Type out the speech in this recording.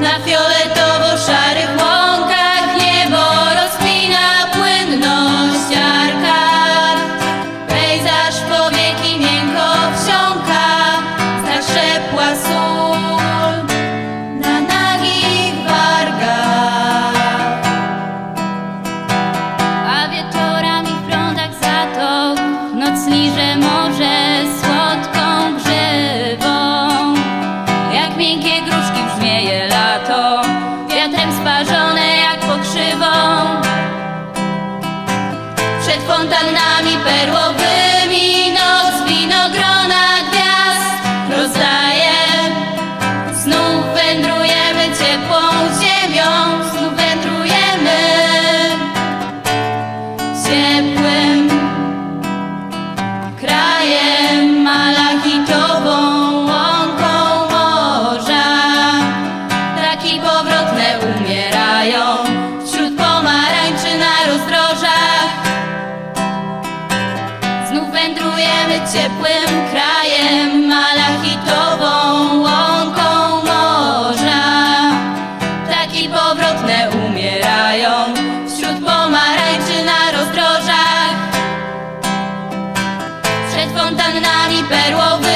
nació de todos miękkie gruszki wzmieje lato. Wiatrem sparzone Warszawy ciepłym krajem, malachitową łąką morza. Taki powrotne umierają wśród pomarańczy na rozdrożach. Przed fontannami perłowymi.